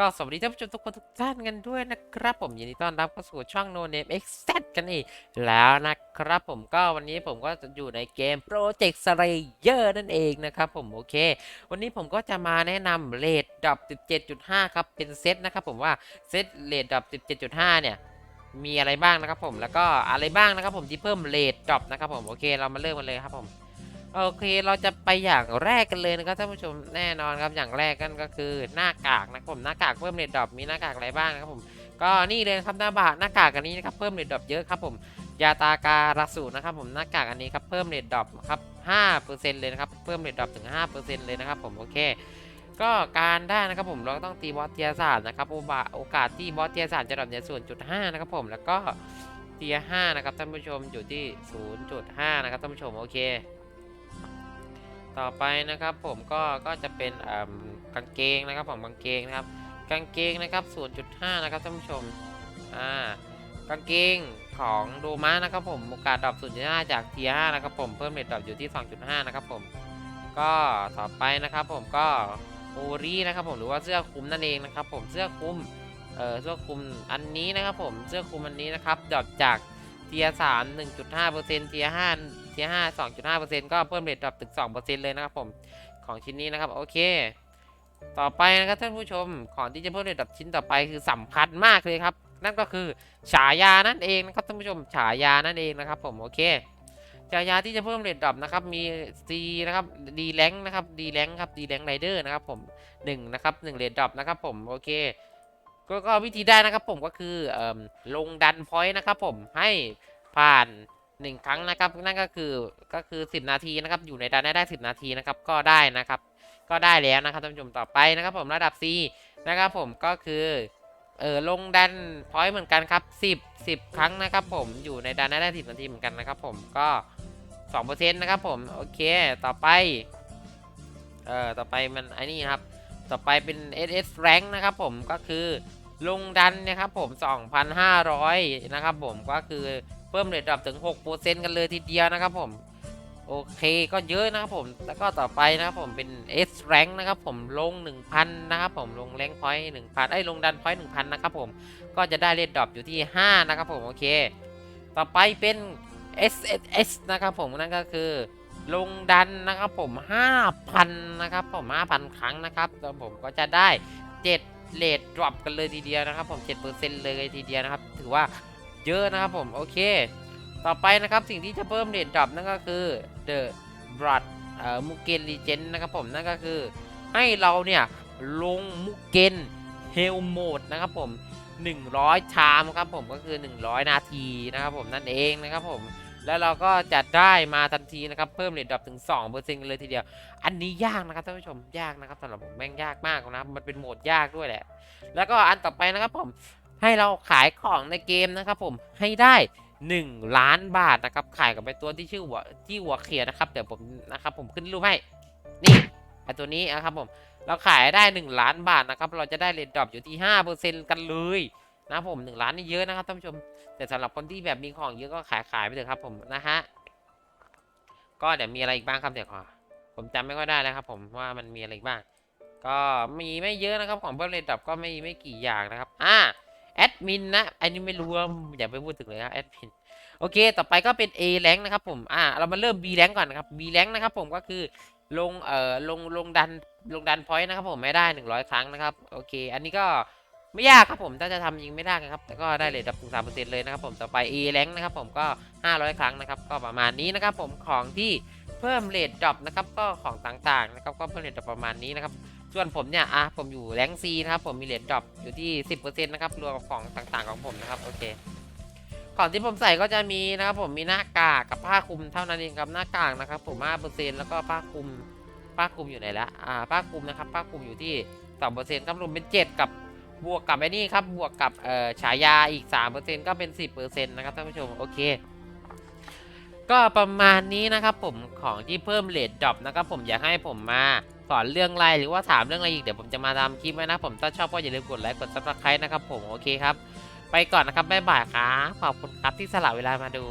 ก็สวัสดีท่านผู้ชมทุกคนทุกท่านกันด้วยนะครับผมยินดีต้อนรับเข้าสู่ช่อง No Name X Z กันอีกแล้วนะครับผมก็วันนี้ผมก็จะอยู่ในเกม Project Slayer นั่นเองนะครับผมโอเค วันนี้ผมก็จะมาแนะนำเลดดรอป17.5 ครับ เป็นเซตนะครับผมว่าเซตเลดดรอป17.5 เนี่ยมีอะไรบ้างนะครับผมแล้วก็อะไรบ้างนะครับผมที่เพิ่มเลดดรอปนะครับผมโอเคเรามาเริ่มกันเลยครับผม โอเคเราจะไปอย่างแรกกันเลยนะครับท่านผู้ชมแน่นอนครับอย่างแรกกันก็คือหน้ากากนะครับผมหน้ากากเพิ่มเรดดรอปมีหน้ากากอะไรบ้างนะครับผมก็นี่เลยครับหน้าบาหน้ากากอันนี้นะครับเพิ่มเรดดรอปเยอะครับผมยาตาการาสูนะครับผมหน้ากากอันนี้ครับเพิ่มเรดดรอปครับ5%เลยนะครับเพิ่มเรดดรอปถึง 5%เลยนะครับผมโอเคก็การได้นะครับผมเราต้องตีบอสเทียศาสตร์นะครับโอบาโอกาสที่บอสเทียศาสตร์จะดรอปในส่วนจุด5นะครับผมแล้วก็เทีย5นะครับท่านผู้ชมอยู่ที่ 0.5 นะครับท่านผู้ชมโอเค ต่อไปนะครับผมก็ก็จะเป็นกางเกงนะครับผมกางเกงนะครับ กางเกงนะครับ 0.5 นะครับท่านผู้ชมอ่ากางเกงของโดมานะครับผมโอกาสดรอป0.5 จากเทีย5นะครับผมเพิ่มเรทดรอปอยู่ที่ 2.5 นะครับผมก็ต่อไปนะครับผมก็โอรีนะครับผมหรือว่าเสื้อคลุมนั่นเองนะครับผมเสื้อคลุมเอ่อเสื้อคลุมอันนี้นะครับผมเสื้อคลุมอันนี้นะครับดรอปจาก เทียสาม1.5%เปอร์เซ็นเทียห้าเทียห้าสองจุดห้าเปอร์เซ็นต์ก็เพิ่มเรทดรอปถึงสองเปอร์เซ็นต์เลยนะครับผมของชิ้นนี้นะครับโอเค ต่อไปนะครับท่านผู้ชมของที่จะเพิ่มเรทดรอปชิ้นต่อไปคือสำคัญมากเลยครับ นั่นก็คือฉายานั่นเองนะครับท่านผู้ชมฉายานั่นเองนะครับผมโอเคฉายาที่จะเพิ่มเรทดรอปนะครับมี C นะครับ D แรงนะครับ D แรงครับ D แรงไรเดอร์นะครับผมหนึ่งนะครับหนึ่งเรทดรอปนะครับผมโอเค ก็ก็วิธีได้นะครับผมก็คือเอ่อลงดันพอยต์นะครับผมให้ผ่านหนึ่งครั้งนะครับนั่นก็คือก็คือ 10 นาทีนะครับอยู่ในดันได้ได้ 10 นาทีนะครับก็ได้นะครับ ก็ได้แล้วนะครับท่านผู้ชมต่อไปนะครับผมระดับ C นะครับผมก็คือเออลงดันพอยต์เหมือนกันครับ 10 10 ครั้งนะครับผมอยู่ในดันได้ได้ 10 นาทีเหมือนกันนะครับผมก็2%นะครับผมโอเคต่อไปเอ่อต่อไปมันไอ้นี่ครับ ต่อไปเป็น SS rank นะครับผมก็คือลงดันนะครับผม 2,500 นะครับผมก็คือเพิ่มเรทดรอปถึง 6%กันเลยทีเดียวนะครับผมโอเคก็เยอะนะครับผมแล้วก็ต่อไปนะครับผมเป็น S rank นะครับผมลง 1,000 นะครับผมลงแรงพอยต์1,000ไอ้ลงดันพอยต์1,000นะครับผมก็จะได้เรทดรอปอยู่ที่ 5 นะครับผมโอเค ต่อไปเป็น SSS นะครับผมนั่นก็คือ ลงดันนะครับผม 5,000 นะครับผม 5,000 ครั้งนะครับแล้วผมก็จะได้ 7เรทดรอปกันเลยทีเดียวนะครับผม7%เลยทีเดียวนะครับ ถือว่าเยอะนะครับผม โอเค ต่อไปนะครับสิ่งที่จะเพิ่มเรทดรอปนั่นก็คือ The Blood เอ่อมุกเกนรีเจนนะครับผม นั่นก็คือให้เราเนี่ยลงมุกเกนเฮลโหมดนะครับผม 100 ชามครับผมก็คือ 100 นาทีนะครับผมนั่นเองนะครับผม แล้วเราก็จะได้มาทันทีนะครับ เพิ่มเรทดรอปถึง2%กันเลยทีเดียว อันนี้ยากนะครับท่านผู้ชมยากนะครับสำหรับผมแม่งยากมากนะครับมันเป็นโหมดยากด้วยแหละ แล้วก็อันต่อไปนะครับผมให้เราขายของในเกมนะครับผมให้ได้ 1 ล้านบาทนะครับขายกับไอตัวที่ชื่อหัวที่หัวเขียนะครับเดี๋ยวผมนะครับผมขึ้นรูปให้นี่ไอตัวนี้นะครับผมเราขายได้ 1 ล้านบาทนะครับเราจะได้เรทดรอปอยู่ที่5%กันเลย นะครับผม1ล้านนี่เยอะนะครับท่านผู้ชม แต่สำหรับคนที่แบบมีของเยอะก็ขายขายไปเถอะครับ ผมนะฮะก็เดี๋ยวมีอะไรอีกบ้างครับเดี๋ยวขอผมจำไม่ค่อยได้แล้วครับ ผมว่ามันมีอะไรบ้าง ก็มีไม่เยอะนะครับของเพิ่มเรทดรอปก็ไม่ไม่กี่อย่างนะครับอ่าแอดมินนะอันนี้ไม่รู้ว่าอย่าไปพูดถึงเลยนะแอดมินโอเค ต่อไปก็เป็น A แรงนะครับผมอ่าเรามาเริ่ม B แรงก่อนนะครับ B แรงนะครับผมก็คือลงเอ่อลงลงดันลงดันพอยต์นะครับผมไม่ได้ 100 ครั้งนะครับโอเค อันนี้ก็ ไม่ยากครับผมถ้าจะทำยิงไม่ได้นะครับแต่ก็ได้เลยดับถึงสามเปอร์เซ็นต์เลยนะครับผมต่อไป A แรงนะครับผมก็500ครั้งนะครับก็ประมาณนี้นะครับผมของที่เพิ่มเรทดรอปนะครับก็ของต่างๆนะครับก็เพิ่มเรทดรอปประมาณนี้นะครับส่วนผมเนี่ยอะผมอยู่แรงซีนะครับผมมีเหรียญดรอปอยู่ที่10%นะครับรวมกับของต่างๆของผมนะครับโอเคของที่ผมใส่ก็จะมีนะครับผมมีหน้ากากกับผ้าคลุมเท่านั้นเองครับหน้ากากนะครับผม5%แล้วก็ผ้าคลุมผ้าคลุมอยู่ไหนละอ่าผ้าคลุมนะครับผ้าคลุมอยู่ที่2%ครับรวมเป็น7กับ บวกกับไอ้นี่ครับบวกกับเอ่อฉายาอีก 3%ก็เป็น 10%นะครับท่านผู้ชมโอเค ก็ประมาณนี้นะครับผมของที่เพิ่มเลทดรอปนะครับผมอยากให้ผมมาสอนเรื่องอะไรหรือว่าถามเรื่องอะไรอีกเดี๋ยวผมจะมาทำคลิปไว้นะผมถ้าชอบก็อย่าลืมกดไลค์กดซับสไครต์นะครับผมโอเคครับ ไปก่อนนะครับบ๊ายบายครับขอบคุณครับที่สละเวลามาดู